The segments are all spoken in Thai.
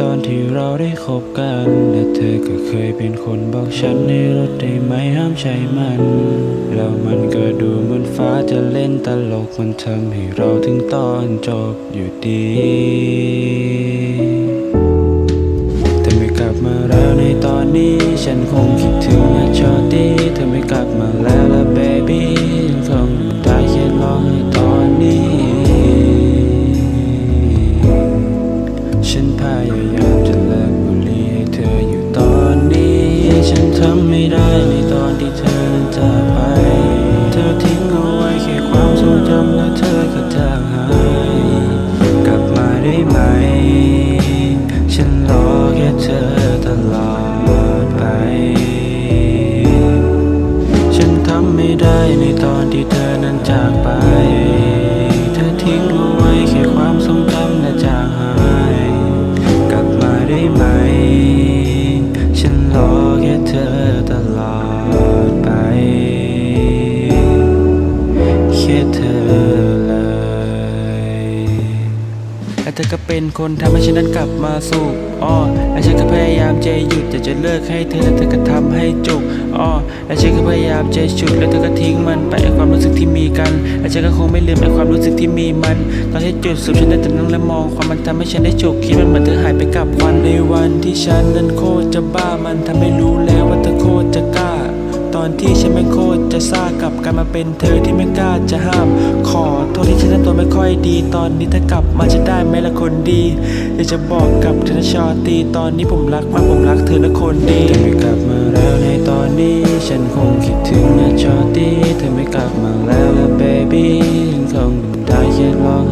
ตอนที่เราได้คบกัน และเธอก็เคยเป็นคนบอกฉันในรถได้ไหมห้ามใช้มัน แล้วมันก็ดูเหมือนฟ้าจะเล่นตลกมันทำให้เราถึงตอนจบอยู่ดีเธอไม่กลับมาแล้วในตอนนี้ฉันคงคิดถึงนะชอตี้ ฉันพยายามจะเลิกบุหรี่ให้เธออยู่ตอนนี้ ฉันทำไม่ได้ในตอนที่เธอจากไป เธอทิ้งเอาไว้แค่ความทรงจำและเธอก็จางหายกลับมาได้ไหม ฉันรอแค่เธอตลอดไป ฉันทำไม่ได้ในตอนที่เธอ รอแค่เธอตลอดไป แค่เธอเลยและเธอก็เป็นคนทำให้ฉันนั้นกลับมาสู่อ้อและฉันก็พยายามจะหยุดอยากจะเลิกให้เธอและเธอก็ทำให้จุกอ้อและฉันก็พยายามจะฉุดและเธอก็ทิ้งมันไปไอความรู้สึกที่มีกันและฉันก็คงไม่ลืมไอความรู้สึกที่มีมัน ตอนที่จุดสุดฉันได้แต่นั่งและมองความมันทำให้ฉันได้ฉุกคิดมันเหมือนเธอหายไปกับ ในวันที่ฉันนั้นโคตรจะบ้ามันทำให้รู้แล้วว่าเธอโคตรจะกล้า ตอนที่ฉันไม่โคตรจะซ่ากลับกลายมาเป็นเธอที่ไม่กล้าจะห้าม ขอโทษที่ฉันตัวไม่ค่อยดี ตอนนี้ถ้ากลับมาจะได้ไหมละคนดีอยากจะบอกกับเธอนะชอตีตอนนี้ผมรักมากผมรักเธอละคนดีเธอไม่กลับมาแล้วในตอนนี้ ฉันคงคิดถึงนะชอตีเธอไม่กลับมาแล้วละเบบี้ฉันคงได้แค่ร้อง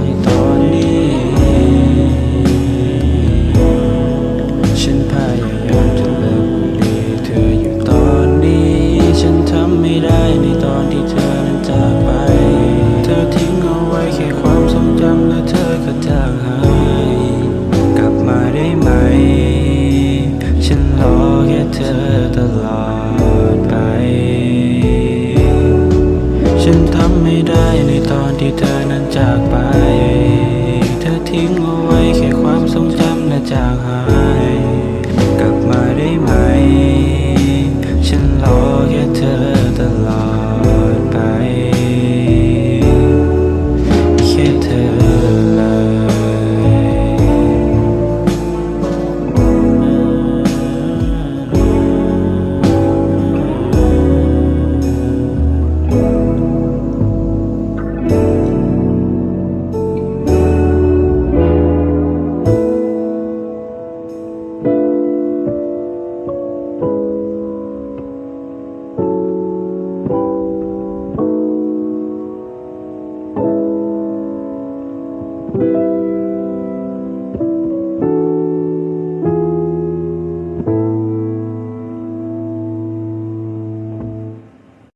ฉันทำไม่ได้ในตอนที่เธอนั้นจากไป เธอทิ้งเอาไว้แค่ความทรงจำและเธอก็จากหาย กลับมาได้ไหม ฉันรอแค่เธอตลอดไป